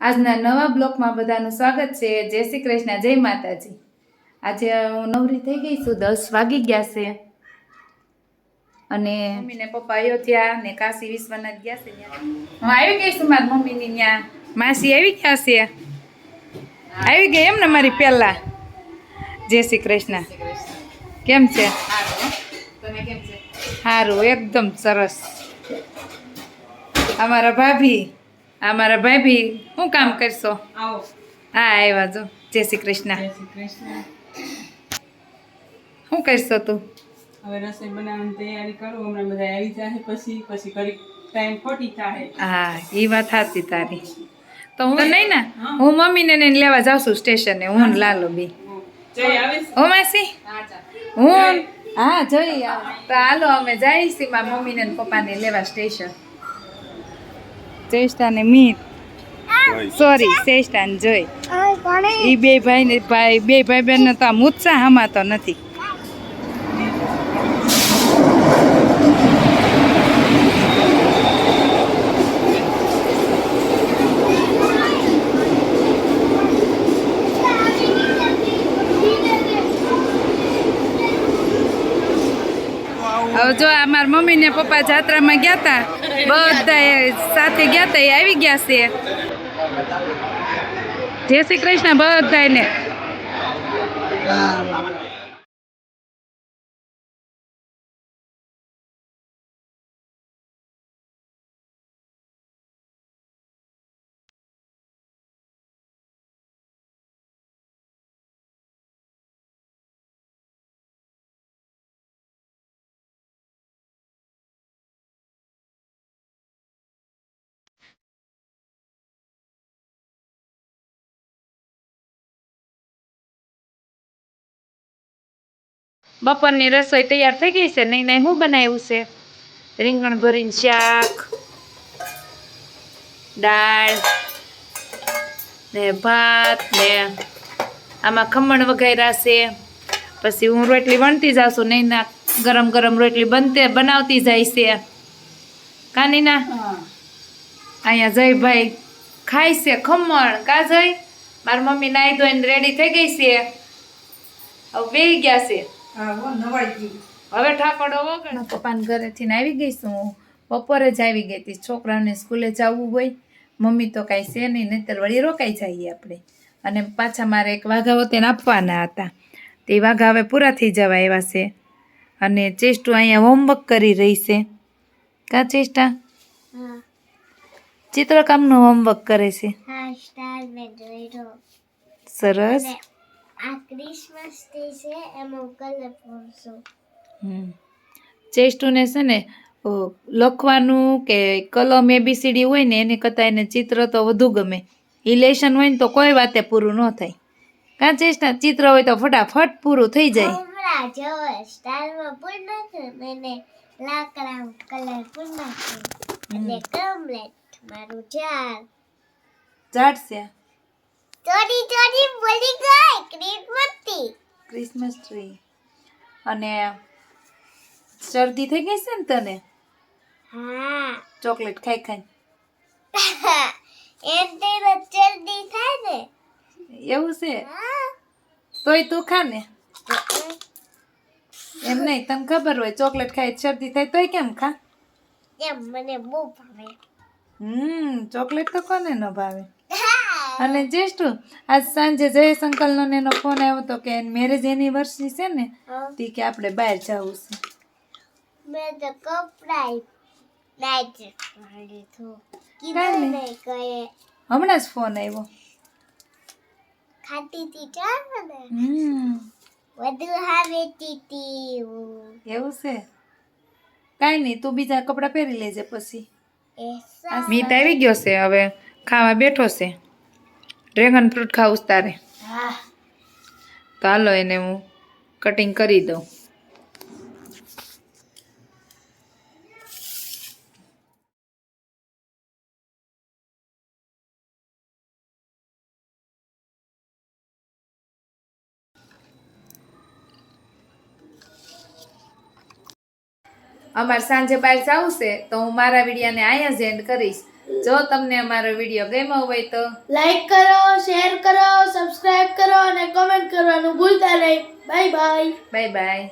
આજના નવા બ્લોકમાં બધાનું સ્વાગત છે. જય શ્રી કૃષ્ણ જય માતાજી. આજે હું નવરી થઈ ગઈ છું દસ વાગી ગયા છે. અને મમ્મીને પપ્પા અયોધ્યા ને કાશી વિશ્વનાથ ગયા છે હું આવી ગઈ છું મારી મમ્મીની ત્યાં. માસી આવી ગયા છે. આવી ગઈ એમ ને મારી પહેલા. જય શ્રી કૃષ્ણ. કેમ છે? સારું એકદમ સરસ. અમારા ભાભી અમારા ભાભી શું કામ કરશો? આવો. હા આવ્યા જો. જય શ્રી કૃષ્ણ. જય શ્રી કૃષ્ણ. શું કરશો તું? હવે રસોઈ બનાવવાની તૈયારી કરું. હમણાં બધા આવી જાય પછી પછી કરી ટાઈમ ખોટી થાય. હા એ વાત સાચી તારી. તો હું નહીં ને? હું. મમ્મીને ને લેવા જાઉં છું સ્ટેશને. હું લાલો બી. હો માસી. હું હા જઈ તો હાલો અમે જઈએ મારા મમ્મીને પપ્પાને લેવા સ્ટેશન. ચેષ્ટા ને મીત. સોરી ચેષ્ટા ને જોઈ. એ બે ભાઈ ને ભાઈ બે ભાઈ બહેન તો આમ ઉત્સાહ હમાતો નથી. જો આ મારા મમ્મી ને પપ્પા જાત્રામાં ગયા તા બધા સાથે ગયા તા, એ આવી ગયા છે. જય શ્રી કૃષ્ણ બધાને. બપોરની રસોઈ તૈયાર થઈ ગઈ છે નહીં નહીં હું બનાવ્યું છે? રીંગણ ભરીને શાક દાળ ને ભાત ને આમાં ખમણ વગેરા છે. પછી હું રોટલી વણતી જાઉં છું નહીં ના ગરમ ગરમ રોટલી બનતે બનાવતી જાય છે. કાનીના હા. અહીંયા જયભાઈ ખાય છે ખમણ. કા જય? મારી મમ્મી નાહી ધોઈને રેડી થઈ ગઈ છે. હવે બે ગયા છે. હવે ઠાકોડો વગર પપ્પાના ઘરેથી ને આવી ગઈ છું હું. બપોરે જ આવી ગઈ હતી. છોકરાઓને સ્કૂલે જવું હોય મમ્મી તો કાંઈ છે નહીં નહીતર વળી રોકાઈ જઈએ આપણે. અને પાછા મારે એક વાઘા તેને આપવાના હતા. તે વાઘા હવે પૂરા થઈ જવા એવા છે. અને ચેસ્ટુ અહીંયા હોમવર્ક કરી રહી છે. કા ચેષ્ટા? ચિત્રકામનું હોમવર્ક કરે છે. હા સ્ટાર મેં જોયો સરસ. આ ક્રિસમસ ડે છે એમાં કલર પૂરશું હમ. ચેસ્ટુને છે ને લખવાનું કે કલમ એબીસીડી હોય ને એને કરતાં એને ચિત્ર તો વધુ ગમે. ઇલેશન હોય ને તો કોઈ વાતે પૂરું ન થાય. કાં ચેસ્ટા ચિત્ર હોય તો ફટાફટ પૂરું થઈ જાય. હમણાં જો સ્ટારમાં પૂર નાખ્યું મેને લાકડા કલર પૂર નાખ્યું. એટલે કમ્પ્લેટ મારું ચાર છે ચોરી ચોરી બોલી ગઈ. ક્રિસમસથી ક્રિસમસ ટ્રી અને શરદી થઈ ગઈ છે ને તને? હા. ચોકલેટ ખાઈ ખાઈ. એમ તે શરદી થાય ને. એવું છે? હા. તોય તું ખા ને. એમ નહીં તને ખબર હોય ચોકલેટ ખાઈ શરદી થાય તોય કેમ ખા? એમ મને બહુ ભાવે. હમ ચોકલેટ તો કોને ન ભાવે? અને જેસ્ટુ આજ સાંજે જયેશ અંકલનો નો એનો ફોન આવ્યો હતો કે મેરેજ એનિવર્સરી છે ને તે કે આપણે બહાર જવું છે. મેં તો હમણાં જ ફોન આવ્યો. ખાતી હતી વધુ એવું છે? કાંઈ નહીં તું બીજા કપડાં પહેરી લેજે પછી. મીત આવી ગયો છે હવે. ખાવા બેઠો છે. ડ્રેગન ફ્રૂટ ખાવું તારે. હા. તો હાલો એને હું કટિંગ કરી દઉં. અમારે સાંજે બહાર જવું છે તો હું મારા વિડીયાને અહીંયા જ એન્ડ કરીશ. જો તમને અમારો વીડિયો ગમ્યો હોય તો લાઈક કરો શેર કરો સબસ્ક્રાઇબ કરો અને કોમેન્ટ કરવાનું ભૂલતા નહીં. Bye bye bye bye